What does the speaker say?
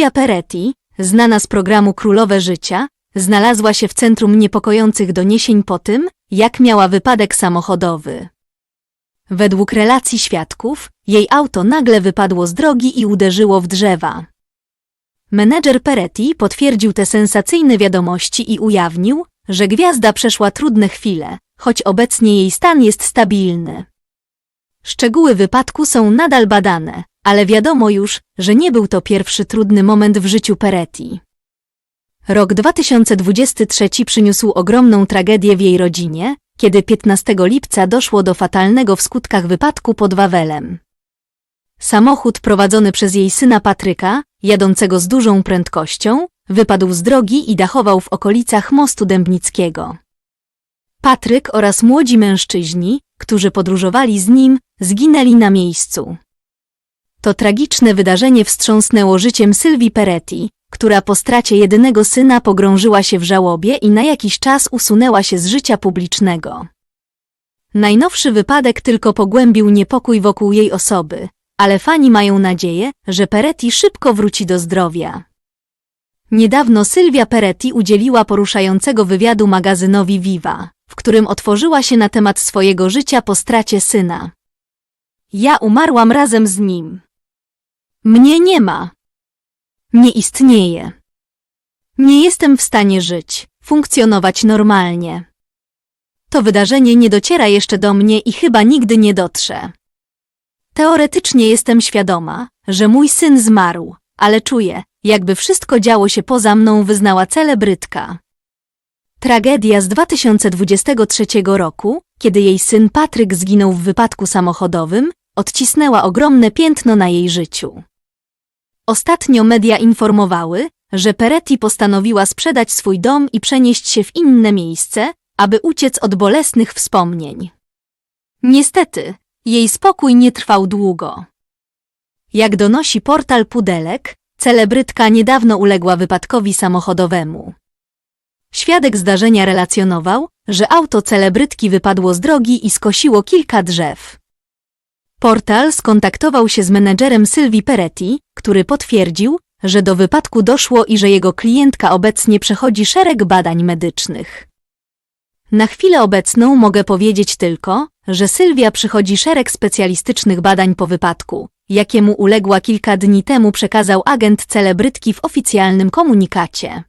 Sylwia Peretti, znana z programu Królowe Życia, znalazła się w centrum niepokojących doniesień po tym, jak miała wypadek samochodowy. Według relacji świadków, jej auto nagle wypadło z drogi i uderzyło w drzewa. Menedżer Peretti potwierdził te sensacyjne wiadomości i ujawnił, że gwiazda przeszła trudne chwile, choć obecnie jej stan jest stabilny. Szczegóły wypadku są nadal badane, ale wiadomo już, że nie był to pierwszy trudny moment w życiu Peretti. Rok 2023 przyniósł ogromną tragedię w jej rodzinie, kiedy 15 lipca doszło do fatalnego w skutkach wypadku pod Wawelem. Samochód prowadzony przez jej syna Patryka, jadącego z dużą prędkością, wypadł z drogi i dachował w okolicach mostu Dębnickiego. Patryk oraz młodzi mężczyźni, którzy podróżowali z nim, zginęli na miejscu. To tragiczne wydarzenie wstrząsnęło życiem Sylwii Peretti, która po stracie jedynego syna pogrążyła się w żałobie i na jakiś czas usunęła się z życia publicznego. Najnowszy wypadek tylko pogłębił niepokój wokół jej osoby, ale fani mają nadzieję, że Peretti szybko wróci do zdrowia. Niedawno Sylwia Peretti udzieliła poruszającego wywiadu magazynowi Viva, w którym otworzyła się na temat swojego życia po stracie syna. Ja umarłam razem z nim. Mnie nie ma. Nie istnieje. Nie jestem w stanie żyć, funkcjonować normalnie. To wydarzenie nie dociera jeszcze do mnie i chyba nigdy nie dotrze. Teoretycznie jestem świadoma, że mój syn zmarł, ale czuję, jakby wszystko działo się poza mną, wyznała celebrytka. Tragedia z 2023 roku, kiedy jej syn Patryk zginął w wypadku samochodowym, odcisnęła ogromne piętno na jej życiu. Ostatnio media informowały, że Peretti postanowiła sprzedać swój dom i przenieść się w inne miejsce, aby uciec od bolesnych wspomnień. Niestety, jej spokój nie trwał długo. Jak donosi portal Pudelek, celebrytka niedawno uległa wypadkowi samochodowemu. Świadek zdarzenia relacjonował, że auto celebrytki wypadło z drogi i skosiło kilka drzew. Portal skontaktował się z menedżerem Sylwii Peretti, który potwierdził, że do wypadku doszło i że jego klientka obecnie przechodzi szereg badań medycznych. Na chwilę obecną mogę powiedzieć tylko, że Sylwia przychodzi szereg specjalistycznych badań po wypadku, jakiemu uległa kilka dni temu przekazał agent celebrytki w oficjalnym komunikacie.